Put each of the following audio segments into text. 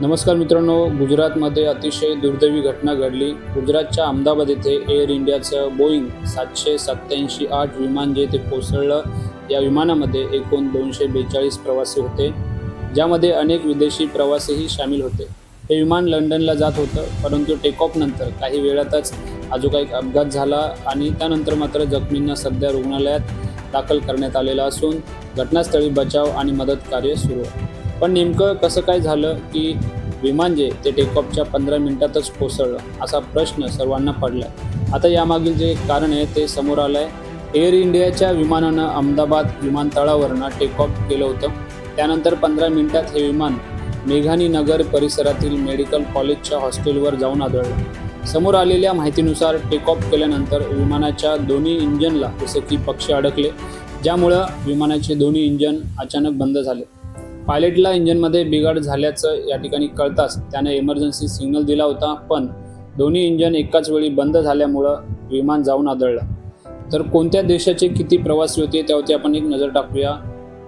नमस्कार मित्रांनो गुजरातमध्ये अतिशय दुर्दैवी घटना घडली. गुजरातच्या अहमदाबाद येथे एअर इंडियाचं बोईंग सातशे सत्त्याऐंशी आठ विमान जे ते कोसळलं या विमानामध्ये एकूण दोनशे बेचाळीस प्रवासी होते ज्यामध्ये अनेक विदेशी प्रवासीही सामील होते. हे विमान लंडनला जात होतं परंतु टेक ऑफनंतर काही वेळातच अजून एक अपघात झाला आणि त्यानंतर मात्र जखमींना सध्या रुग्णालयात दाखल करण्यात आलेलं असून घटनास्थळी बचाव आणि मदत कार्य सुरू आहे. पण नेमकं कसं काय झालं की विमान जे ते टेकऑफच्या पंधरा मिनिटातच कोसळलं असा प्रश्न सर्वांना पडला आता यामागील जे कारण आहे ते समोर आलं आहे एअर इंडियाच्या विमानानं अहमदाबाद विमानतळावरनं टेकऑफ केलं होतं. त्यानंतर पंधरा मिनिटात हे विमान मेघानी नगर परिसरातील मेडिकल कॉलेजच्या हॉस्टेलवर जाऊन आदळलं. समोर आलेल्या माहितीनुसार टेकऑफ केल्यानंतर विमानाच्या दोन्ही इंजनला जसं की पक्षी अडकले ज्यामुळं विमानाचे दोन्ही इंजन अचानक बंद झाले. पायलटला इंजनमध्ये बिघाड झाल्याचं या ठिकाणी कळताच त्याने इमर्जन्सी सिग्नल दिला होता पण दोन्ही इंजन एकाच वेळी बंद झाल्यामुळं विमान जाऊन आदळलं. तर कोणत्या देशाचे किती प्रवासी होते त्यावरती आपण एक नजर टाकूया.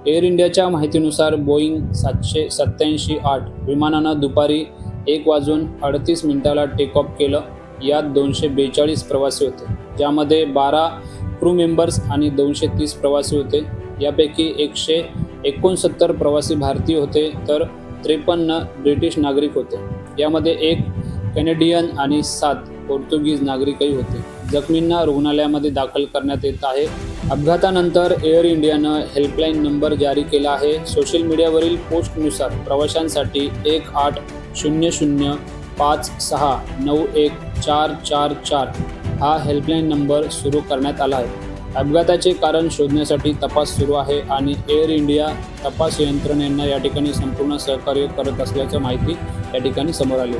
एअर इंडियाच्या माहितीनुसार बोईंग सातशे सत्त्याऐंशी आठ विमानानं दुपारी एक वाजून अडतीस मिनिटाला टेक ऑफ केलं. यात दोनशे बेचाळीस प्रवासी होते. ज्यामध्ये बारा क्रू मेंबर्स आणि दोनशे तीस प्रवासी होते. यापैकी एकशे एकोणसत्तर प्रवासी भारतीय होते तर त्रेपन्न ब्रिटिश नागरिक होते. यामध्ये एक कॅनेडियन आणि सात पोर्तुगीज नागरिकही होते. जखमींना रुग्णालयामध्ये दाखल करण्यात येत आहे. अपघातानंतर एअर इंडियानं हेल्पलाईन नंबर जारी केला आहे. सोशल मीडियावरील पोस्टनुसार प्रवाशांसाठी एक आठ शून्य शून्य पाच सहा नऊ एक चार चार चार हा हेल्पलाईन नंबर सुरू करण्यात आला आहे. अपघाताचे कारण शोधण्यासाठी तपास सुरू आहे आणि एअर इंडिया तपास यंत्रणेंना या ठिकाणी संपूर्ण सहकार्य करत असल्याचं माहिती या ठिकाणी समोर आली.